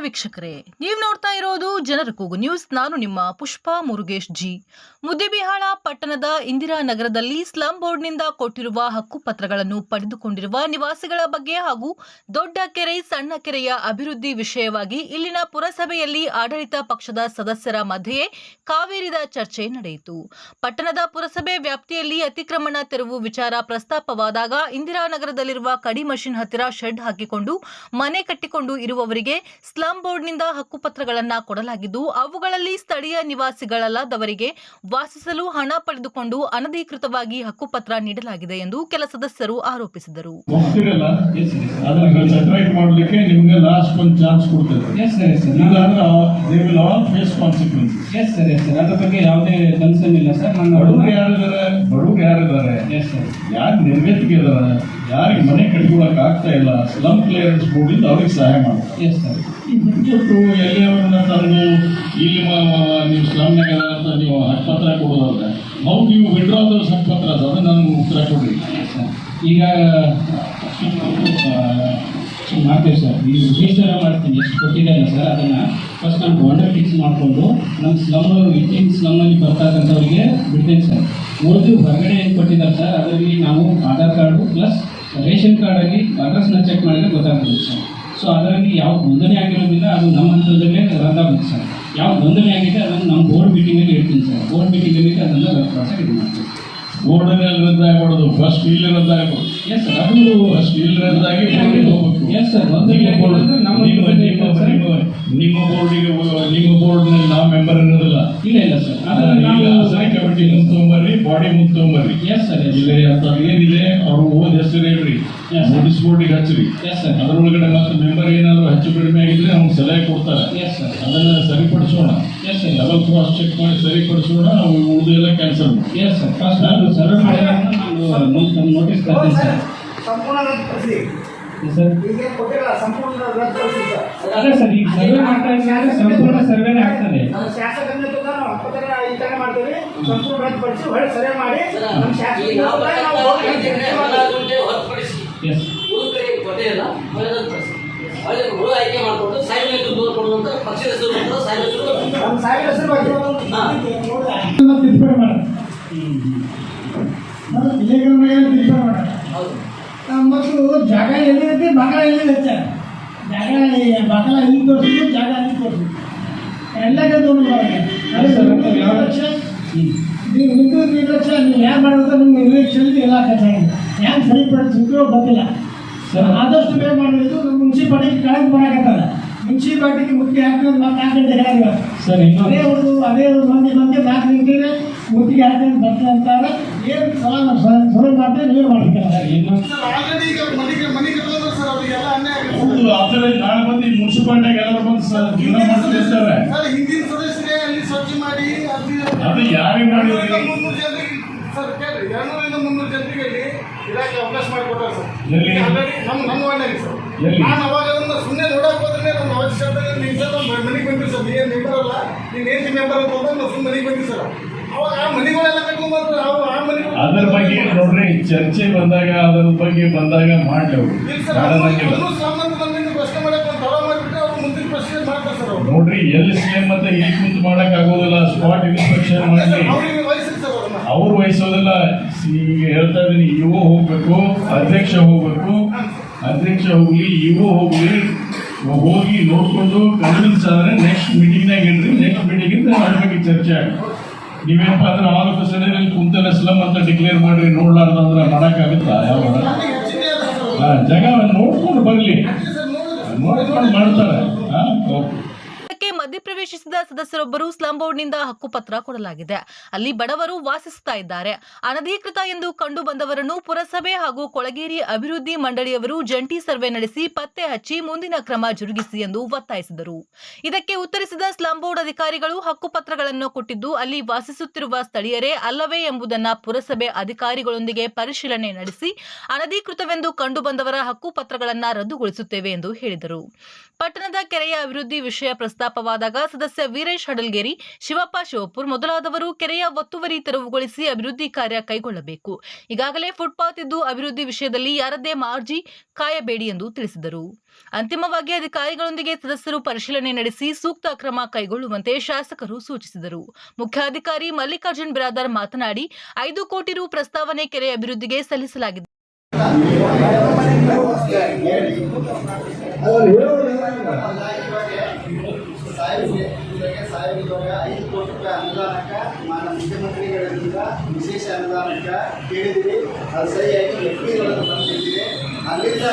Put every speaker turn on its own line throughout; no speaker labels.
ವೀಕ್ಷಕರೇ. ನೀವು ನೋಡ್ತಾ ಇರೋದು ಜನರ ಕೂಗು ನ್ಯೂಸ್. ನಾನು ನಿಮ್ಮ ಪುಷ್ಪಾ ಮುರುಗೇಶ್ ಜಿ. ಮುದ್ದೆಬಿಹಾಳ ಪಟ್ಟಣದ ಇಂದಿರಾನಗರದಲ್ಲಿ ಸ್ಲಂ ಬೋರ್ಡ್ನಿಂದ ಕೊಟ್ಟಿರುವ ಹಕ್ಕುಪತ್ರಗಳನ್ನು ಪಡೆದುಕೊಂಡಿರುವ ನಿವಾಸಿಗಳ ಬಗ್ಗೆ ಹಾಗೂ ದೊಡ್ಡ ಕೆರೆ, ಸಣ್ಣ ಕೆರೆಯ ಅಭಿವೃದ್ಧಿ ವಿಷಯವಾಗಿ ಇಲ್ಲಿನ ಪುರಸಭೆಯಲ್ಲಿ ಆಡಳಿತ ಪಕ್ಷದ ಸದಸ್ಯರ ಮಧ್ಯೆಯೇ ಕಾವೇರಿದ ಚರ್ಚೆ ನಡೆಯಿತು. ಪಟ್ಟಣದ ಪುರಸಭೆ ವ್ಯಾಪ್ತಿಯಲ್ಲಿ ಅತಿಕ್ರಮಣ ತೆರವು ವಿಚಾರ ಪ್ರಸ್ತಾಪವಾದಾಗ ಇಂದಿರಾನಗರದಲ್ಲಿರುವ ಕಡಿ ಮಷಿನ್ ಹತ್ತಿರ ಶೆಡ್ ಹಾಕಿಕೊಂಡು ಮನೆ ಕಟ್ಟಿಕೊಂಡು ಇರುವವರಿಗೆ ಸ್ಲಂ ಬೋರ್ಡ್ನಿಂದ ಹಕ್ಕುಪತ್ರಗಳನ್ನು ಕೊಡಲಾಗಿದ್ದು ಅವುಗಳಲ್ಲಿ ಸ್ಥಳೀಯ ನಿವಾಸಿಗಳಲ್ಲದವರಿಗೆ ವಾಸಿಸಲು ಹಣ ಪಡೆದುಕೊಂಡು ಅನಧಿಕೃತವಾಗಿ ಹಕ್ಕುಪತ್ರ ನೀಡಲಾಗಿದೆ ಎಂದು ಕೆಲ ಸದಸ್ಯರು ಆರೋಪಿಸಿದರು.
ಯಾರಿಗೆ ಮನೆ ಕಟ್ಕೊಳಕ್ ಆಗ್ತಾ ಇಲ್ಲ? ಸ್ಲಮ್ ಕ್ಲಿಯರೆನ್ಸ್ ಬೋರ್ಡ್ ಇಂದ ಅವ್ರಿಗೆ ಸಹಾಯ ಮಾಡ್ತಾರೆ.
ಎಸ್
ಎಲ್ಲಿಯವರನ್ನ ತಂದು ಇಲ್ಲಿ ನೀವು ಸ್ಲಮ್ನಾಗ ಅಂತ ನೀವು ಹಕ್ಕುಪತ್ರ ಕೊಡೋದಾದ್ರೆ ಹೌದು ನೀವು ವಿಡ್ರಾ ದೋಸ್ ಹಕ್ಕುಪತ್ರ ಅದನ್ನ ನಾನು ಉತ್ತರ
ಕೊಡಿ ಈಗ ಮಾಡ್ತೇವೆ ಸರ್ ನೀವು ರಿಜಿಸ್ಟರ್ ಮಾಡ್ತೀನಿ ಎಷ್ಟು ಕೊಟ್ಟಿದ್ದಾರೆ ಸರ್ ಅದನ್ನು ಫಸ್ಟ್ ನಾನು ಬಾಂಡರ್ ಫಿಕ್ಸ್ ಮಾಡಿಕೊಂಡು ನಮ್ಮ ಸ್ಲಮ್ ವಿತಿನ್ ಸ್ಲಮ್ನಲ್ಲಿ ಬರ್ತಕ್ಕಂಥವ್ರಿಗೆ ಬಿಡ್ತೇನೆ ಸರ್ ಉಳಿದು ಹೊರಗಡೆ ಏನು ಕೊಟ್ಟಿದ್ದಾರೆ ಸರ್ ಅದರಲ್ಲಿ ನಾವು ಆಧಾರ್ ಕಾರ್ಡು ಪ್ಲಸ್ ರೇಷನ್ ಕಾರ್ಡಲ್ಲಿ ಅಡ್ರೆಸ್ನ ಚೆಕ್ ಮಾಡಿದ್ರೆ ಗೊತ್ತಾಗ್ತದೆ ಸರ್ ಸೊ ಅದರಲ್ಲಿ ಯಾವ ನೋಂದಣಿ ಆಗಿರೋದಿಲ್ಲ ಅದು ನಮ್ಮ ಹಂತದಲ್ಲೇ ರದ್ದಾಗುತ್ತೆ ಸರ್. ಯಾವ ನೋಂದಣಿ ಆಗಿದೆ ಅದನ್ನು ನಮ್ಮ ಬೋರ್ಡ್ ಮೀಟಿಂಗಲ್ಲಿ ಹೇಳ್ತೀನಿ ಸರ್. ಬೋರ್ಡ್ ಮೀಟಿಂಗಲ್ಲಿ ಅದನ್ನು ರದ್ದಾಗಿ ಇದು ಮಾಡ್ತೀವಿ.
ಬೋರ್ಡ್ನಲ್ಲಿ ರದ್ದಾಗ್ಬಿಡೋದು ಫಸ್ಟ್ ಇಲ್ಲಿ ರದ್ದಾಗಬಾರ್ದು
ಎಸ್ ಸರ್ ಅದು
ಫಸ್ಟ್ ಇಲ್ಲಿ ರದ್ದಾಗಿ
ಎಸ್ ಸರ್ ನೋಂದಣಿ
ನಿಮ್ಮ ಬೋರ್ಡ್
ನಮ್ಮ
ನಿಮ್ಮ ನಿಮ್ಮ. ನಿಮ್ಮ ಬೋರ್ಡಿಗೆ ನಿಮ್ಮ ಬೋರ್ಡ್ನಲ್ಲಿ ನಾವು ಮೆಂಬರ್ ಇರೋದಿಲ್ಲ.
ಇಲ್ಲ ಇಲ್ಲ ಸರ್
ಆದರೆ
ಅದನ್ನು ನಾವು
ಕಮಿಟಿ ಮುಂದೆ ತೊಗೊಂಬರ್ರಿ ಬಾಡಿ ಮುಂದೆ ತೊಗೊಂಬರ್ರಿ.
ಎಸ್ ಸರ್ ಇಲ್ಲ
ಇಲ್ಲಿ ಅಂತ ಏನಿದೆ ಅವ್ರು ಓದ್ ಹೆಸರು ಹೇಳ್ರಿ
Yes.
ನೋಟಿಸ್ ಬೋರ್ಡಿಗೆ ಹಚ್ಚಿರಿ.
ಎಸ್ ಸರ್
ಅದರೊಳಗಡೆ ಮತ್ತೆ ಮೆಂಬರ್ ಏನಾದರೂ ಹೆಚ್ಚು ಕಡಿಮೆ ಆಗಿದ್ರೆ ಅವ್ನು ಸಲಹೆ ಕೊಡ್ತಾರೆ.
ಎಸ್ ಸರ್
ಅದನ್ನ ಸರಿಪಡಿಸೋಣ.
Yes sir
double cross check ಮಾಡಿ ಸರಿಪಡಿಸೋಣ ನಾವು ಉಳಿದು ಎಲ್ಲ ಕ್ಯಾನ್ಸಲ್
ಎಸ್ ಸರ್ ಫಸ್ಟ್ ನಾನು ಸರ್ವೆ ಮಾಡಿರೋದನ್ನ ನಾನು ನೋಟಿಸ್ ಸರ್
ಸಂಪೂರ್ಣ ರದ್ದುಪಡಿಸಿ
ಸರ್
ಸಂಪೂರ್ಣ ರದ್ದುಪಡಿಸಿ ಸರ್
ಅದೇ ಸರ್ ಈಗ ಸರ್ವೆ ಮಾಡ್ತಾ ಇದ್ದಾರೆ ಸಂಪೂರ್ಣ ಸರ್ವೆನೇ ಆಗ್ತದೆ.
ನಮ್ಮ ಈ ತರ ಮಾಡ್ತೀವಿ. ಸಂಪೂರ್ಣ ರದ್ದುಪಡಿಸಿ ಹೊಳೆ ಸರ್ವೆ ಮಾಡಿ. ನಮ್ಮ ಶಾಸಕ
ಹೊರತುಪಡಿಸಿ.
ಎಸ್
ಕಡೆ ಇಲ್ಲ ಹುಳು ಆಯ್ಕೆ ಮಾಡಿಕೊಂಡು ದೂರ ಕೊಡುವಂತ ಪಕ್ಷದ ಹೆಸರು ಸಾಯಿಬ.
ನಮ್ಮ ಹೆಸರು ಬಗ್ಗೆ
ಹಾ.
ತಿದ್ದುಪಡಿ ಮಾಡಿ.
ಹೌದು.
ಮತ್ತು ಜಾಗ ಎಲ್ಲಿರುತ್ತೆ ಬಕಲ ಎಲ್ಲಿರುತ್ತೆ? ಜಾಗ ಬಕಲ ಇಲ್ಲಿ ತೋರಿಸಿದ್ರು ಜಾಗ ಅಲ್ಲಿ ತೋರಿಸಿದ್ರು. ಎಲ್ಲಕ್ಕೆ ಲಕ್ಷ?
ಹ್ಮ್.
ನೀವು ಹಿಂದೂ ನಿರ್ಲಕ್ಷ್ಯ ನೀವು ಯಾರು ಮಾಡೋದು ನಿಮ್ಮ ನಿರ್ಲಕ್ಷ್ಯ ಎಲ್ಲ ಕಚ್ಚಾಗಿದೆ ಹ್ಯಾಂಗೆ ಸರಿಪಡಿಸಿದ್ರು ಗೊತ್ತಿಲ್ಲ.
ಸರ್.
ಆದಷ್ಟು ಬೇಗ ಮಾಡಬೇಕು. ನಮ್ಮ ಮುನ್ಸಿಪಾಲಿಟಿ ಕೆಳಗೆ ಬರಾಕತ್ತದ. ಮುನ್ಸಿಪಾಲಿಟಿಗೆ ಮುಖ್ಯ ಹಾಕಿದ್ರೆ ಮತ್ತೆ ಹಾಕಂತ ಹೇಳಿಲ್ಲ
ಸರ್
ಅದೇ ಒಂದು ಅದೇ ಒಂದು ಮಂದಿ ಮಂದಿ ನಾಲ್ಕು ನಿಂತೇನೆ ಮುತ್ತಿಗೆ ಹಾಕೊಂಡು ಬರ್ತದೆ ಅಂತಾರೆ. ಏನು ಸಲ ಸೊರೆ ಮಾಡ್ತೇವೆ ನೀವು ಮಾಡ್ತಾರೆ
ಆತರ ನಾಳೆ ಬಂದು ಮುನ್ಸಿಪಾಲ್ಟಿಯಾಗ ಎಲ್ಲರೂ ಬಂದು ಸ- ಜೀವನ ಮಾಡ್ತಿರ್ತಾರೆ
ಸರ್. ಹಿಂದಿನ ಸದಸ್ಯರೇ ಅಲ್ಲಿ ಸ್ವಚ್ಛ ಮಾಡಿ ಅದು
ಯಾರಿಗೆ ಮಾಡಿದ್ರಿ?
ಸರ್ ಕೇಳಿ ಎರಡ್ನೂರಿಂದ ಮುನ್ನೂರು ಜನರಿಗೆ ಇಲಾಖೆ ಅವಕಾಶ ಮಾಡಿಕೊಟ್ಟಾರೆ ಸರ್. ನಮ್ಮ ನಮ್ಮ ವಾರ್ಡ್ನಾಗ ಸರ್. ನಾನು ಅವಾಗ ಒಂದು ಸುಮ್ಮನೆ ನೋಡಕ್ ಹೋದ್ರೆ ನಮ್ಮ ಅವಶ್ಯಕತೆ ಸರ್ ನಮ್ಮ ಮನೆಗೆ ಬಂದ್ರಿ ಸರ್. ಏನು ಮೆಂಬರ್ ಅಲ್ಲ ನೀನು ಏನ್ ಮೆಂಬರ್ ಅಂತ ಹೋದ್ರೆ ನಾವು ಸುಮ್ಮನೆ ಮನೆಗೆ ಬಂದ್ರಿ ಸರ್. ಅವಾಗ ಆ ಮನೆಗಳೆಲ್ಲ ಕಟ್ಕೊಂಡ್ಬಂದ್ರೆ ನಾವು ಆ ಮನೆ
ಅದರ ಬಗ್ಗೆ ನೋಡ್ರಿ ಚರ್ಚೆ ಬಂದಾಗ ಅದರ ಬಗ್ಗೆ ಬಂದಾಗ ಮಾಡ್ಲಿ ಅವ್ರು.
ಇಲ್ಲ ಸರ್
ಮಾಡಂಗಿಲ್ಲ
ಅವರು ಸಂಬಂಧ ಬಂದಿಂದ ಪ್ರಶ್ನೆ ಮಾಡಕ್ಕೆ ಒಂದು ತಡ ಮಾಡಿಬಿಟ್ಟು ಅವ್ರು ಮುಂದಿನ ಪ್ರಶ್ನೆ ಮಾಡ್ತಾರೆ ಸರ್ ಅವರು.
ನೋಡ್ರಿ ಎಲ್ಲಿ ಸಿಎಂ ಮತ್ತೆ ಇಲ್ಲಿ ಕುಂತು ಮಾಡಕ್ ಆಗೋದಿಲ್ಲ ಸ್ಪಾಟ್ ಇನ್ಸ್ಪೆಕ್ಷನ್ ಮಾಡಿ
ಅವ್ರಿಗೆ
ಅವ್ರು ವಹಿಸೋದಿಲ್ಲ ಈಗ ಹೇಳ್ತಾ ಇದ್ದೀನಿ, ಇವು ಹೋಗ್ಬೇಕು, ಅಧ್ಯಕ್ಷ ಹೋಗ್ಬೇಕು, ಅಧ್ಯಕ್ಷ ಹೋಗ್ಲಿ, ಇವು ಹೋಗ್ಲಿ, ಹೋಗಿ ನೋಡ್ಕೊಂಡು ಕನ್ವಿನ್ಸ್ ಆದ್ರೆ ನೆಕ್ಸ್ಟ್ ಮೀಟಿಂಗ್ನಾಗ ಇಡ್ರಿ ನೆಕ್ಸ್ಟ್ ಮೀಟಿಂಗ್ ಮಾಡ್ಬೇಕು ಚರ್ಚೆ. ನೀವೇನಪ್ಪ ಅಂದ್ರೆ ಆರೋಪ ಸಡನ್ ಕುಂತಲ್ಲ ಸ್ಲಮ್ ಅಂತ ಡಿಕ್ಲೇರ್ ಮಾಡ್ರಿ ನೋಡ್ಲಾರ್ದಂದ್ರೆ ಮಾಡಕ್ಕಾಗುತ್ತಾ? ಯಾವ
ಹಾಂ
ಜಾಗ ನೋಡ್ಕೊಂಡು ಬರಲಿ. ನೋಡ್ಕೊಂಡು ಮಾಡ್ತಾರೆ. ಹಾಂ ಓಕೆ.
ಮಧ್ಯಪ್ರವೇಶಿಸಿದ ಸದಸ್ಯರೊಬ್ಬರು ಸ್ಲಂ ಬೋರ್ಡ್ನಿಂದ ಹಕ್ಕುಪತ್ರ ಕೊಡಲಾಗಿದೆ. ಅಲ್ಲಿ ಬಡವರು ವಾಸಿಸುತ್ತಾ ಇದ್ದಾರೆ. ಅನಧಿಕೃತ ಎಂದು ಕಂಡು ಬಂದವರನ್ನು ಪುರಸಭೆ ಹಾಗೂ ಕೊಳಗೇರಿ ಅಭಿವೃದ್ಧಿ ಮಂಡಳಿಯವರು ಜಂಟಿ ಸರ್ವೆ ನಡೆಸಿ ಪತ್ತೆ ಹಚ್ಚಿ ಮುಂದಿನ ಕ್ರಮ ಜರುಗಿಸಿ ಎಂದು ಒತ್ತಾಯಿಸಿದರು. ಇದಕ್ಕೆ ಉತ್ತರಿಸಿದ ಸ್ಲಂ ಬೋರ್ಡ್ ಅಧಿಕಾರಿಗಳು ಹಕ್ಕುಪತ್ರಗಳನ್ನು ಕೊಟ್ಟಿದ್ದು, ಅಲ್ಲಿ ವಾಸಿಸುತ್ತಿರುವ ಸ್ಥಳೀಯರೇ ಅಲ್ಲವೇ ಎಂಬುದನ್ನು ಪುರಸಭೆ ಅಧಿಕಾರಿಗಳೊಂದಿಗೆ ಪರಿಶೀಲನೆ ನಡೆಸಿ ಅನಧಿಕೃತವೆಂದು ಕಂಡುಬಂದವರ ಹಕ್ಕುಪತ್ರಗಳನ್ನು ರದ್ದುಗೊಳಿಸುತ್ತೇವೆ ಎಂದು ಹೇಳಿದರು. ಪಟ್ಟಣದ ಕೆರೆಯ ಅಭಿವೃದ್ಧಿ ವಿಷಯ ಪ್ರಸ್ತಾಪವಾದ ತೆರವಾದಾಗ ಸದಸ್ಯ ವೀರೇಶ್ ಹಡಲ್ಗೇರಿ, ಶಿವಪ್ಪ ಶಿವಪುರ್ ಮೊದಲಾದವರು ಕೆರೆಯ ಒತ್ತುವರಿ ತೆರವುಗೊಳಿಸಿ ಅಭಿವೃದ್ಧಿ ಕಾರ್ಯ ಕೈಗೊಳ್ಳಬೇಕು. ಈಗಾಗಲೇ ಫುಟ್ಪಾತ್ ಇದ್ದು ಅಭಿವೃದ್ಧಿ ವಿಷಯದಲ್ಲಿ ಯಾರದ್ದೇ ಮಾರ್ಜಿ ಕಾಯಬೇಡಿ ಎಂದು ತಿಳಿಸಿದರು. ಅಂತಿಮವಾಗಿ ಅಧಿಕಾರಿಗಳೊಂದಿಗೆ ಸದಸ್ಯರು ಪರಿಶೀಲನೆ ನಡೆಸಿ ಸೂಕ್ತ ಕ್ರಮ ಕೈಗೊಳ್ಳುವಂತೆ ಶಾಸಕರು ಸೂಚಿಸಿದರು. ಮುಖ್ಯಾಧಿಕಾರಿ ಮಲ್ಲಿಕಾರ್ಜುನ್ ಬಿರಾದರ್ ಮಾತನಾಡಿ, ಐದು ಕೋಟಿ ರು ಪ್ರಸ್ತಾವನೆ ಕೆರೆ ಅಭಿವೃದ್ಧಿಗೆ ಸಲ್ಲಿಸಲಾಗಿದೆ.
ಸಾಹಿತ್ಯಕ್ಕೆ ಸಾಹಿತ್ಯದೊಳಗೆ ಐದು ಕೋಟಿ ರೂಪಾಯಿ ಅನುದಾನಕ್ಕೆ ಮಾನ್ಯ ಮುಖ್ಯಮಂತ್ರಿಗಳಿಂದ ವಿಶೇಷ ಅನುದಾನಕ್ಕೆ ಕೇಳಿದ್ದೀವಿ ಅದು ಸರಿಯಾಗಿ ವ್ಯಕ್ತಿಗಳನ್ನು ಬಂದಿದ್ದೀವಿ ಅಲ್ಲಿಂದ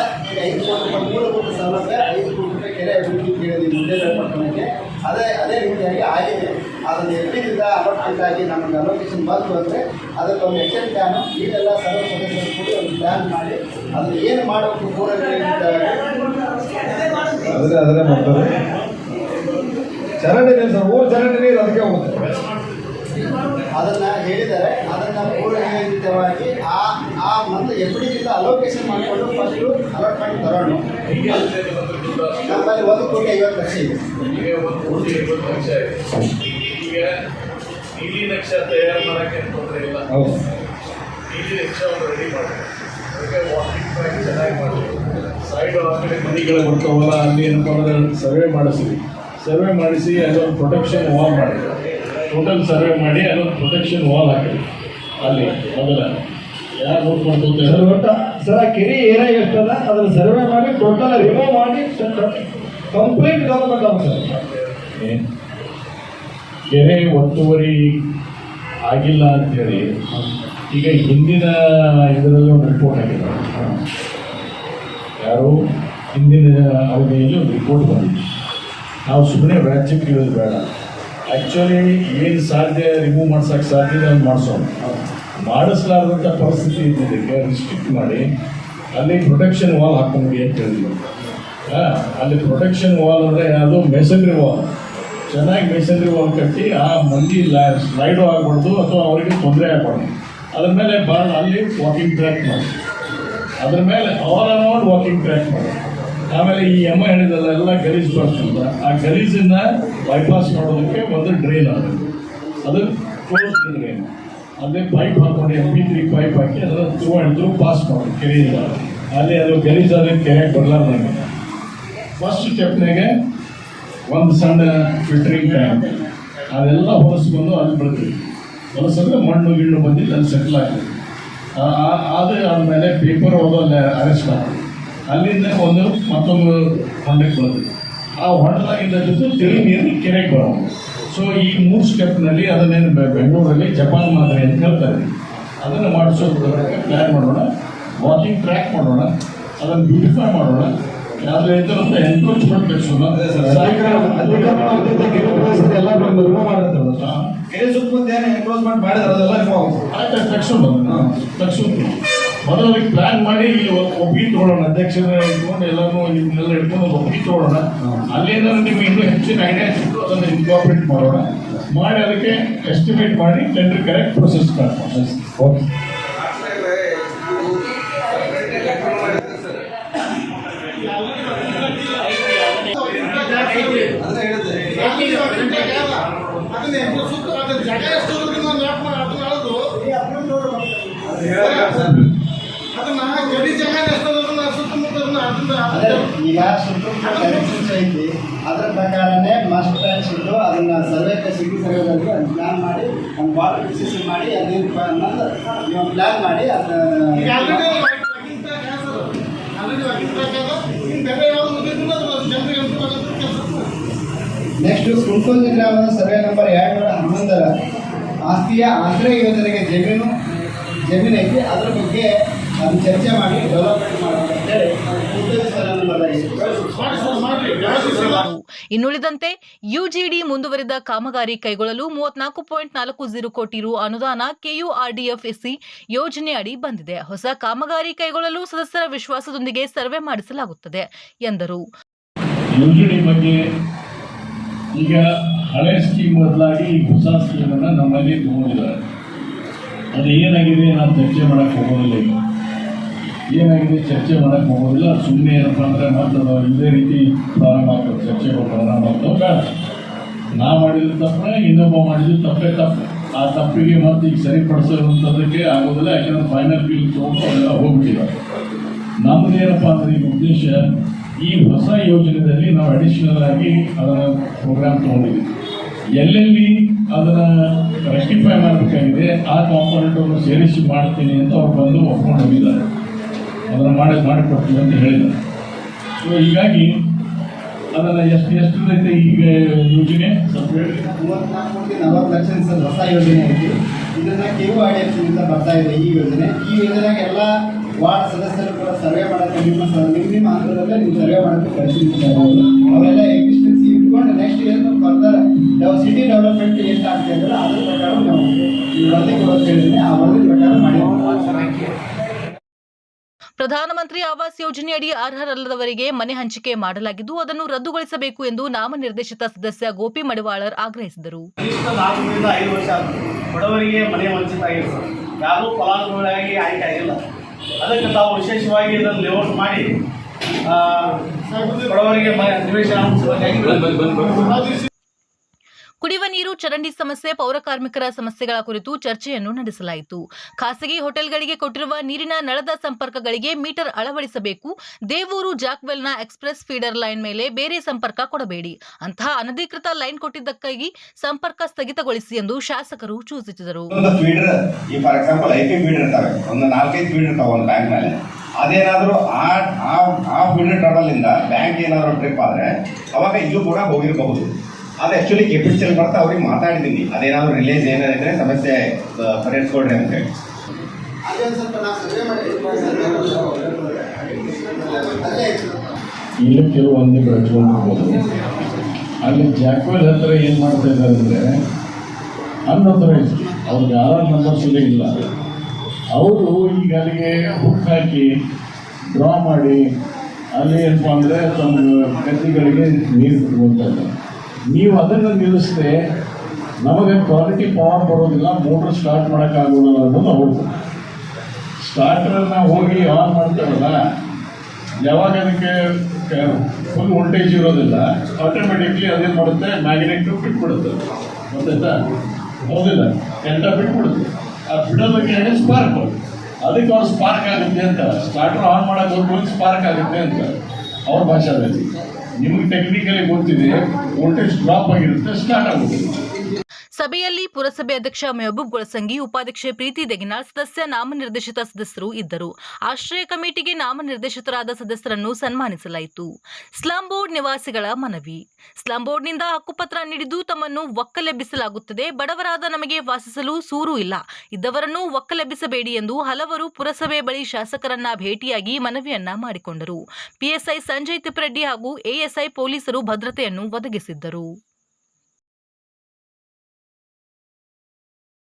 ಐದು ಕೋಟಿ ರೂಪಾಯಿ ಮೂಲಭೂತ ಸೌಲಭ್ಯ ಐದು ಕೋಟಿ ರೂಪಾಯಿ ಕೆರೆ ಅಭಿವೃದ್ಧಿ ಕೇಳಿದ್ದೀವಿ ಮುಂದೆ ಪಟ್ಟಣಕ್ಕೆ ಅದೇ ಅದೇ ರೀತಿಯಾಗಿ ಆಗಿದೆ ಅದನ್ನು ಎಲ್ಲಿಂದ ಅಲಾಟ್ಮೆಂಟ್ ಆಗಿ ನಮಗೆ ಅಲೋಕೇಶನ್ ಬಂತು ಅಂದರೆ ಅದಕ್ಕೊಂದು ಒಂದು ಪ್ಲ್ಯಾನು ಈಗೆಲ್ಲ ಸರ್ವ ಸದಸ್ಯರು ಕೂಡಿ ಒಂದು ಪ್ಲಾನ್ ಮಾಡಿ, ಅದನ್ನು ಏನು ಮಾಡಬೇಕು
ಕೂಡ ಅದರ ಅದರ ಚರಂಡಿ ನೀರು ಸರ್ ಊರು ಚರಂಡಿ ನೀರು ಅದಕ್ಕೆ ಹೋಗುತ್ತೆ.
ಅದನ್ನ ಹೇಳಿದ್ದಾರೆ. ಅದನ್ನ ಪೂರ್ವನಿಯೋಜಿತವಾಗಿ ಆ ಆ ಒಂದು ಎಫ್ ಡಿಯಿಂದ ಅಲೋಕೇಶನ್ ಮಾಡಿಕೊಂಡು ಫಸ್ಟು ಅಲಾಟ್ಮೆಂಟ್ ತರೋಣ. ನಮ್ಮಲ್ಲಿ ಒಂದು ಕೋಟಿ ಐವತ್ತು ಲಕ್ಷ ಇದೆ.
ಈಗ ಒಂದು ಕೋಟಿ ಐವತ್ತು ಲಕ್ಷ ಇದೆ. ಈಗ ನೀಲಿ ಲಕ್ಷ ತಯಾರು ಮಾಡಕ್ಕೆ ತೊಂದರೆ ಇಲ್ಲ. ನೀಲಿ ನಕ್ಷ ಒಂದು ರೆಡಿ ಮಾಡಿ ಅದಕ್ಕೆ ವಾಕಿಂಗ್ ಚೆನ್ನಾಗಿ ಮಾಡಿ ಸೈಡ್ ಆ ಕಡೆ ಬರ್ತಾವಲ್ಲ ಅಲ್ಲಿ ಏನಪ್ಪ ಸರ್ವೆ ಮಾಡಿಸಿವಿ ಸರ್ವೆ ಮಾಡಿಸಿ ಅದೊಂದು ಪ್ರೊಟೆಕ್ಷನ್ ವಾಲ್ ಮಾಡಿ ಟೋಟಲ್ ಸರ್ವೆ ಮಾಡಿ ಅದೊಂದು ಪ್ರೊಟೆಕ್ಷನ್ ವಾಲ್ ಹಾಕಿ ಅಲ್ಲಿ ಮೊದಲ. ಯಾರು
ಸರ್ ಒಟ್ಟ ಸರ್ ಆ ಕೆರೆ ಏರಿಯಾ ಎಷ್ಟದ ಅದನ್ನು ಸರ್ವೆ ಮಾಡಿ ಟೋಟಲ್ ರಿಮೂವ್ ಮಾಡಿ ಕಂಪ್ಲೀಟ್ ಗೌರ್ಮೆಂಟ್ ಆಗುತ್ತೆ ಸರ್.
ಕೆರೆ ಒತ್ತುವರಿ ಆಗಿಲ್ಲ ಅಂತೇಳಿ. ಈಗ ಹಿಂದಿನ ಇದರಲ್ಲಿ ಒಂದು ರಿಪೋರ್ಟ್ ಆಗಿದೆ ಯಾರು? ಹಿಂದಿನ ಅವಧಿಯಲ್ಲಿ ಒಂದು ರಿಪೋರ್ಟ್ ಬಂದಿದೆ ನಾವು ಸುಮ್ಮನೆ ವ್ಯಾಜ್ಯಕ್ಕೆ ಇರೋದು ಬೇಡ. ಆ್ಯಕ್ಚುಲಿ ಏನು ಸಾಧ್ಯ ರಿಮೂವ್ ಮಾಡ್ಸೋಕ್ಕೆ ಸಾಧ್ಯ ಇದೆ ಅಂತ ಮಾಡಿಸೋಣ. ಮಾಡಿಸ್ಲಾರ್ದಂಥ ಪರಿಸ್ಥಿತಿ ಇದ್ದಿದ್ದಕ್ಕೆ ರಿಸ್ಟ್ರಿಕ್ಟ್ ಮಾಡಿ, ಅಲ್ಲಿ ಪ್ರೊಟೆಕ್ಷನ್ ವಾಲ್ ಹಾಕೊಂಡ್ಬಿಡಿ ಅಂತ ಹೇಳಿದ್ವಿ. ಹಾಂ, ಅಲ್ಲಿ ಪ್ರೊಟೆಕ್ಷನ್ ವಾಲ್ ಅಂದರೆ ಅದು ಮೆಸನ್ರಿ ವಾಲ್ ಚೆನ್ನಾಗಿ ಮೆಸನ್ರಿ ವಾಲ್ ಕಟ್ಟಿ ಆ ಮಂದಿ ಸ್ಲೈಡು ಆಗ್ಬಾರ್ದು ಅಥವಾ ಅವರಿಗೆ ತೊಂದರೆ ಆಗಬಾರ್ದು. ಅದ್ರ ಮೇಲೆ ಭಾಳ ಅಲ್ಲಿ ವಾಕಿಂಗ್ ಟ್ರ್ಯಾಕ್ ಮಾಡಿ ಅದ್ರ ಮೇಲೆ ಆಲ್ ಅರೌಂಡ್ ವಾಕಿಂಗ್ ಟ್ರ್ಯಾಕ್ ಮಾಡಿ ಆಮೇಲೆ ಈ ಎಮ್ಮ ಹೇಳಿದಲ್ಲ ಎಲ್ಲ ಗಲೀಜು ಬರ್ತಲ್ಲ ಆ ಗಲೀಜಿಂದ ಬೈಪಾಸ್ ಮಾಡೋದಕ್ಕೆ ಒಂದು ಡ್ರೈನ್ ಅದು. ಅದು ಕ್ಲೋಸ್ ಡ್ರೈನ್ ಅದೇ ಪೈಪ್ ಹಾಕೊಂಡು ಎಂ ಪಿ ತ್ರೀ ಪೈಪ್ ಹಾಕಿ ಅದನ್ನು ಥ್ರೂ ಆ್ಯಂಡ್ ಥ್ರೂ ಪಾಸ್ ಮಾಡೋದು ಕೆರೆಯಿಂದ ಅಲ್ಲಿ ಅದು ಗಲೀಜಾದ ಕೆರೆಗೆ ನಮಗೆ ಫಸ್ಟ್ ಸ್ಟೆಪ್ನಾಗೆ ಒಂದು ಸಣ್ಣ ಫಿಲ್ಟ್ರಿಂಗ್ ಟ್ಯಾಂಕ್ ಅದೆಲ್ಲ ಹೊಲಸ್ಕೊಂಡು ಅಲ್ಲಿ ಬಿಡ್ತೀವಿ ಹೊಲಸಂದ್ರೆ ಮಣ್ಣು ಗಿಣ್ಣು ಬಂದಿದ್ದು ಅಲ್ಲಿ ಸೆಟ್ಲ್ ಆಗ್ತದೆ. ಅದು ಆದಮೇಲೆ ಪೇಪರ್ ಹೋದ ಅರೆಸ್ಟ್ ಆಗ್ತದೆ. ಅಲ್ಲಿಂದ ಒಂದು ಮತ್ತೊಂದು ಹೊಂಡಕ್ಕೆ ಬರ್ತದೆ ಆ ಹೊಂಡದಾಗಿಂದ ಜೊತೆ ತಿಳಿ ನೀರು ಕೆರೆಗೆ ಬರೋದು ಸೊ ಈ ಮೂರು ಸ್ಟೆಪ್ನಲ್ಲಿ ಅದನ್ನೇನು ಬೆಂಗಳೂರಲ್ಲಿ ಜಪಾನ್ ಮಾದರಿ ಅಂತ ಹೇಳ್ತಾರೆ ಅದನ್ನು ಮಾಡಿಸೋದು ಪ್ಲ್ಯಾನ್ ಮಾಡೋಣ ವಾಕಿಂಗ್ ಟ್ರ್ಯಾಕ್ ಮಾಡೋಣ ಅದನ್ನು ಬ್ಯೂಟಿಫೈ ಮಾಡೋಣ ಯಾವ್ದು ಎನ್ಕ್ರೋಚ್ಮೆಂಟ್ ಬೆಳೆಸೋಣ
ಎಲ್ಲ ರಿಮೂವ್ ಮಾಡಿರ್ತಾರಲ್ಲ ಕೆರೆ ಸುತ್ತಮುತ್ತ ಏನು ಎನ್ಕ್ರೋಚ್ಮೆಂಟ್ ಮಾಡಿದಾರೆ ಅದೆಲ್ಲ ರಿಮೂವ್ ಆಗುತ್ತೆ
ಆಯ್ತು ತಕ್ಷಣ ತಕ್ಷಣ ಮೊದಲು ಅದಕ್ಕೆ ಪ್ಲಾನ್ ಮಾಡಿ ಇಲ್ಲಿ ತೊಗೊಳ್ಳೋಣ ಒಪ್ಪಿಗೆ ತಗೊಳ್ಳೋಣ ಅಧ್ಯಕ್ಷರ ಇಟ್ಕೊಂಡು ಎಲ್ಲರೂ ಇದನ್ನೆಲ್ಲ ಇಟ್ಕೊಂಡು ಒಪ್ಪಿ ಒಪ್ಪಿಗೆ ತಗೊಳ್ಳೋಣ. ಅಲ್ಲಿಂದ ನಿಮ್ಗೆ ಇನ್ನೂ ಹೆಚ್ಚಿನ ಐಡಿಯಾ ಸಿಕ್ಕು ಅದನ್ನು ಇನ್ಕಾರ್ಪೊರೇಟ್ ಮಾಡೋಣ. ಮಾಡಿ ಅದಕ್ಕೆ ಎಸ್ಟಿಮೇಟ್ ಮಾಡಿ ಟೆಂಡರ್ ಕರೆಕ್ಟ್ ಪ್ರೊಸೆಸ್ ಮಾಡ್ಕೊಂಡು
ಓಕೆ
ಅದನ್ನ
ಅದನ್ನ ಎಷ್ಟು ಅದು ಅದನ್ನ ಜಾಗ ಎಷ್ಟು ಒಂದು ಮ್ಯಾಪ್ ಮಾಡಿ ಅದನ್ನ ಹೇಳೋದು ಅದನ್ನ ಗಡಿ ಜಾಗ ಎಷ್ಟು ಅದನ್ನ ಸುತ್ತಮುತ್ತ ಅದನ್ನ ಅದನ್ನ
ಅದೇ ಈಗ ಕೋರ್ಟ್ ಡೈರೆಕ್ಷನ್ಸ್ ಐತಿ. ಅದರ ಪ್ರಕಾರನೇ ಮಾಸ್ಟರ್ ಪ್ಲಾನ್ ಇಟ್ಟು ಅದನ್ನ ಸರ್ವೆ ಸಿಟಿ ಸರ್ವೇದಲ್ಲಿ ಅದನ್ನ ಪ್ಲಾನ್ ಮಾಡಿ ಒಂದು ವಾಟರ್ ಡಿಸಿಷನ್ ಮಾಡಿ ಅದೇನು ಅನ್ನೋದು ನೀವು ಪ್ಲಾನ್ ಮಾಡಿ ಅದನ್ನ ನೆಕ್ಸ್ಟ್ ಕುಂಟೋಜಿ ಗ್ರಾಮದ ಸರ್ವೆ ನಂಬರ್ ಎರಡು ನೂರ ಹನ್ನೊಂದರ ಆಸ್ತಿಯ ಆಶ್ರಯ ಯೋಜನೆಗೆ ಜಮೀನು ಜಮೀನು ಐತಿ. ಅದ್ರ ಬಗ್ಗೆ ಅದನ್ನ ಚರ್ಚೆ ಮಾಡಿ ಡೆವಲಪ್ಮೆಂಟ್ ಮಾಡಬೇಕು ಅಂತೇಳಿ ಕುಂಟೋಜಿ ಸರ್ವೆ ನಂಬರ್
ಮಾಡಿ ಸರ್ ಮಾಡಿ ಯಾವ್ದು
ಇನ್ನುಳಿದಂತೆ ಯುಜಿಡಿ ಮುಂದುವರಿದ ಕಾಮಗಾರಿ ಕೈಗೊಳ್ಳಲು ಮೂವತ್ನಾಲ್ಕು ಪಾಯಿಂಟ್ ನಾಲ್ಕು ಜೀರೋ ಕೋಟಿ ರು ಅನುದಾನ ಕೆಯುಆರ್ಡಿಎಫ್ಎಸ್ಸಿ ಯೋಜನೆ ಅಡಿ ಬಂದಿದೆ. ಹೊಸ ಕಾಮಗಾರಿ ಕೈಗೊಳ್ಳಲು ಸದಸ್ಯರ ವಿಶ್ವಾಸದೊಂದಿಗೆ ಸರ್ವೆ ಮಾಡಿಸಲಾಗುತ್ತದೆ ಎಂದರು.
ಬಗ್ಗೆ ಈಗ ಹಳೆ ಸ್ಕೀಮ್ ಬದಲಾಗಿ ಹೊಸ ಸ್ಕೀಮನ್ನು ನಮ್ಮಲ್ಲಿ ತಗೊಂಡಿದ್ದಾರೆ. ಅದು ಏನಾಗಿದೆ ನಾನು ಚರ್ಚೆ ಮಾಡಕ್ಕೆ ಹೋಗೋದಿಲ್ಲ ಈಗ. ಏನಾಗಿದೆ? ಚರ್ಚೆ ಮಾಡಕ್ಕೆ ಹೋಗೋದಿಲ್ಲ. ಸುಮ್ಮನೆ ಏನಪ್ಪ ಅಂದರೆ ಮತ್ತೆ ಇದೇ ರೀತಿ ಪ್ರಾರಂಭ ಆಗ್ತದೆ. ಚರ್ಚೆಗಳು ಪ್ರಾರಂಭ ಆಗ್ತವೆ ಬೇಡ ನಾ ಮಾಡಿದ ತಪ್ಪೇ, ಇನ್ನೊಬ್ಬ ಮಾಡಿದ ತಪ್ಪೇ ತಪ್ಪು. ಆ ತಪ್ಪಿಗೆ ಮತ್ತೆ ಈಗ ಸರಿಪಡಿಸುವಂಥದ್ದಕ್ಕೆ ಆಗೋದಿಲ್ಲ ಯಾಕಂದ್ರೆ ಫೈನಲ್ ಬಿಲ್ ತೊಗೊಂಡು ಅವೆಲ್ಲ ನಮ್ದು ನಮ್ಮದೇನಪ್ಪ ಅಂದ್ರೆ ಈಗ ಉದ್ದೇಶ, ಈ ಹೊಸ ಯೋಜನೆಯಲ್ಲಿ ನಾವು ಅಡಿಷನಲ್ ಆಗಿ ಅದರ ಪ್ರೋಗ್ರಾಮ್ ತೊಗೊಂಡಿದ್ದೀವಿ. ಎಲ್ಲೆಲ್ಲಿ ಅದನ್ನ ರೆಕ್ಟಿಫೈ ಮಾಡಬೇಕಾಗಿದೆ, ಆ ಕಾಂಪೋನೆಂಟ್ ಅನ್ನು ಸೇರಿಸಿ ಮಾಡ್ತೀನಿ ಅಂತ ಅವ್ರು ಬಂದು ಒಪ್ಕೊಂಡು ಹೋಗಿದ್ದಾರೆ. ಅದನ್ನು ಮಾಡಿ ಮಾಡಿಕೊಡ್ತೀವಿ ಅಂತ ಹೇಳಿದರು. ಸೊ ಹೀಗಾಗಿ ಅದನ್ನು ಎಷ್ಟು ಎಷ್ಟರೈತೆ ಈಗ ಯೋಜನೆ
ಮೂವತ್ನಾಲ್ಕು ಕೋಟಿ ನಲವತ್ತು ಲಕ್ಷ ಸರ್ ಹೊಸ ಯೋಜನೆ ಐತಿ. ಇದನ್ನು ಕೆ ಆಡಿ ಇಂದ ಬರ್ತಾ ಇದೆ ಈ ಯೋಜನೆ. ಈ ಯೋಜನೆಗೆ ಎಲ್ಲ ವಾರ್ಡ್ ಸದಸ್ಯರು ಕೂಡ ಸರ್ವೆ ಮಾಡೋಕ್ಕೆ ನಿಮ್ಮ ನಿಮ್ಮ ನಿಮ್ಮ ಆಂಧ್ರದಲ್ಲೇ ನೀವು ಸರ್ವೆ ಮಾಡೋಕ್ಕೆ ಕಳಿಸಿರ್ತಾರೆ ಅವೆಲ್ಲ ಎಫಿಷಿಯನ್ಸಿ ಇಟ್ಕೊಂಡು ನೆಕ್ಸ್ಟ್ ಏನು ಫರ್ದರ್ ಸಿಟಿ ಡೆವಲಪ್ಮೆಂಟ್ ಎಷ್ಟು ಆಗ್ತಾ ಇದ್ದಾರೆ ಅದ್ರ ಪ್ರಕಾರ ನಾವು ಈ ವರದಿ ಕೊಡೋದು ಹೇಳಿದ್ರೆ ಆ ವರದಿ ಪ್ರಕಾರ ಮಾಡಿ
ಪ್ರಧಾನಮಂತ್ರಿ ಆವಾಸ್ ಯೋಜನೆಯಡಿ ಅರ್ಹರಲ್ಲದವರಿಗೆ ಮನೆ ಹಂಚಿಕೆ ಮಾಡಲಾಗಿದ್ದು ಅದನ್ನು ರದ್ದುಗೊಳಿಸಬೇಕು ಎಂದು ನಾಮನಿರ್ದೇಶಿತ ಸದಸ್ಯ ಗೋಪಿ ಮಡಿವಾಳರ್ ಆಗ್ರಹಿಸಿದರು.
ಬಡವರಿಗೆ ಮನೆ ವಂಚಿತ ಯಾರು ಯಾರೂ ಫಲಾನುಭವಿಯಾಗಿ ಆಯ್ಕೆ ಆಗಿಲ್ಲ. ಅದಕ್ಕೆ ತಾವು ವಿಶೇಷವಾಗಿ ಇದನ್ನು ಲೇಔಟ್ ಮಾಡಿ ಆ, ಬಡವರಿಗೆ ಮನೆ ನಿವೇಶನ
ಕುಡಿಯುವ ನೀರು, ಚರಂಡಿ ಸಮಸ್ಯೆ, ಪೌರ ಕಾರ್ಮಿಕರ ಸಮಸ್ಯೆಗಳ ಕುರಿತು ಚರ್ಚೆಯನ್ನು ನಡೆಸಲಾಯಿತು. ಖಾಸಗಿ ಹೋಟೆಲ್ಗಳಿಗೆ ಕೊಟ್ಟಿರುವ ನೀರಿನ ನಳದ ಸಂಪರ್ಕಗಳಿಗೆ ಮೀಟರ್ ಅಳವಡಿಸಬೇಕು. ದೇವೂರು ಜಾಕ್ವೆಲ್ನ ಎಕ್ಸ್ಪ್ರೆಸ್ ಫೀಡರ್ ಲೈನ್ ಮೇಲೆ ಬೇರೆ ಸಂಪರ್ಕ ಕೊಡಬೇಡಿ. ಅಂತಹ ಅನಧಿಕೃತ ಲೈನ್ ಕೊಟ್ಟಿದ್ದಕ್ಕಾಗಿ ಸಂಪರ್ಕ ಸ್ಥಗಿತಗೊಳಿಸಿ ಎಂದು ಶಾಸಕರು ಸೂಚಿಸಿದರು.
ಅದೇನಾದರೂ ಆ ಆ ಫೀಡರ್ ಟ್ರಬಲ್ ಇಂದ ಬ್ಯಾಂಕ್ ಏನಾದರೂ ಟ್ರಿಪ್ ಆದರೆ ಅವಾಗ ಇದು ಕೂಡ ಹೋಗಿರಬಹುದು. ಅದು ಆ್ಯಕ್ಚುಲಿ ಕೆಪಿಟಲ್ ಬರ್ತಾ ಅವ್ರಿಗೆ ಮಾತಾಡಿದ್ದೀನಿ. ಅದೇನಾದ್ರು ರಿಲೀಸ್ ಏನಾದ್ರೆ ಸಮಸ್ಯೆ ಪರಿಹರಿಸ್ಕೊಡ್ರಿ ಅಂತ ಹೇಳಿ.
ಇಲ್ಲಿ ಕೆಲವೊಂದು ಬೆಳೆಸ್ಕೊಂಡಿರ್ಬೋದು ಅಲ್ಲಿ ಜಾಕ್ವೆಲ್ ಹತ್ರ ಏನು ಮಾಡ್ತಾ ಇದ್ದಾರೆ ಅಂದರೆ ಇತ್ತು ಅವ್ರಿಗೆ ಆಧಾರ್ ನಂಬರ್ಸ್ ಸುಲೇ ಇಲ್ಲ. ಅವರು ಈಗ ಅಲ್ಲಿಗೆ ಹುಕ್ ಹಾಕಿ ಡ್ರಾ ಮಾಡಿ ಅಲ್ಲಿ ಏನಪ್ಪ ಅಂದರೆ ತಮ್ಮ ಕತ್ತಿಗಳಿಗೆ ನೀರು ಬಿಟ್ಕೊಳ್ತಾ ಇದ್ದಾರೆ ನೀವು ಅದನ್ನು ನಿಲ್ಲಿಸದೆ ನಮಗೆ ಕ್ವಾಲಿಟಿ ಪವರ್ ಬರೋದಿಲ್ಲ ಮೋಟ್ರ್ ಸ್ಟಾರ್ಟ್ ಮಾಡೋಕ್ಕಾಗೋದಿಲ್ಲ ಅನ್ನೋದು ಅವ್ರದ್ದು ಸ್ಟಾರ್ಟರ್ನ ಹೋಗಿ ಆನ್ ಮಾಡ್ತಾರಲ್ಲ, ಯಾವಾಗ ಅದಕ್ಕೆ ಫುಲ್ ವೋಲ್ಟೇಜ್ ಇರೋದಿಲ್ಲ ಆಟೋಮೆಟಿಕ್ಲಿ ಅದೇನು ಮಾಡುತ್ತೆ ಮ್ಯಾಗ್ನೆಟ್ ಬಿಟ್ಬಿಡುತ್ತೆ ಗೊತ್ತಾಯ್ತಾ? ಹೌದಿಲ್ಲ? ಎಂಟ ಬಿಟ್ಬಿಡುತ್ತೆ ಆ ಬಿಡೋದಕ್ಕೆ ಸ್ಪಾರ್ಕ್ ಅದಕ್ಕೆ ಅವ್ರು ಸ್ಪಾರ್ಕ್ ಆಗುತ್ತೆ ಅಂತ. ಸ್ಟಾರ್ಟರ್ ಆನ್ ಮಾಡೋಕೆ ಸ್ಪಾರ್ಕ್ ಆಗುತ್ತೆ ಅಂತ. ಅವ್ರ ಭಾಷಾದಲ್ಲಿ. ನಿಮಗೆ ಟೆಕ್ನಿಕಲಿ ಗೊತ್ತಿದೆ ವೋಲ್ಟೇಜ್ ಡ್ರಾಪ್ ಆಗಿರುತ್ತೆ ಸ್ಟಾರ್ಟ್ ಆಗುತ್ತೆ.
ಸಭೆಯಲ್ಲಿ ಪುರಸಭೆ ಅಧ್ಯಕ್ಷ ಮೆಹಬೂಬ್ ಗೊಳಸಂಗಿ ಉಪಾಧ್ಯಕ್ಷೆ ಪ್ರೀತಿ ದೆಗಿನಾಳ್, ಸದಸ್ಯ ನಾಮನಿರ್ದೇಶಿತ ಸದಸ್ಯರು ಇದ್ದರು. ಆಶ್ರಯ ಕಮಿಟಿಗೆ ನಾಮನಿರ್ದೇಶಿತರಾದ ಸದಸ್ಯರನ್ನು ಸನ್ಮಾನಿಸಲಾಯಿತು. ಸ್ಲಂ ಬೋರ್ಡ್ ನಿವಾಸಿಗಳ ಮನವಿ. ಸ್ಲಂ ಬೋರ್ಡ್ನಿಂದ ಹಕ್ಕುಪತ್ರ ನೀಡಿದ್ದು ತಮ್ಮನ್ನು ಒಕ್ಕಲೆಬ್ಬಿಸಲಾಗುತ್ತದೆ. ಬಡವರಾದ ನಮಗೆ ವಾಸಿಸಲು ಸೂರು ಇಲ್ಲ. ಇದ್ದವರನ್ನು ಒಕ್ಕಲೆಬ್ಬಿಸಬೇಡಿ ಎಂದು ಹಲವರು ಪುರಸಭೆ ಬಳಿ ಶಾಸಕರನ್ನ ಭೇಟಿಯಾಗಿ ಮನವಿಯನ್ನ ಮಾಡಿಕೊಂಡರು. ಪಿಎಸ್ಐ ಸಂಜಯ್ ತಿಪ್ಪರೆಡ್ಡಿ ಹಾಗೂ ಎಎಸ್ಐ ಪೊಲೀಸರು ಭದ್ರತೆಯನ್ನು ಒದಗಿಸಿದ್ದರು.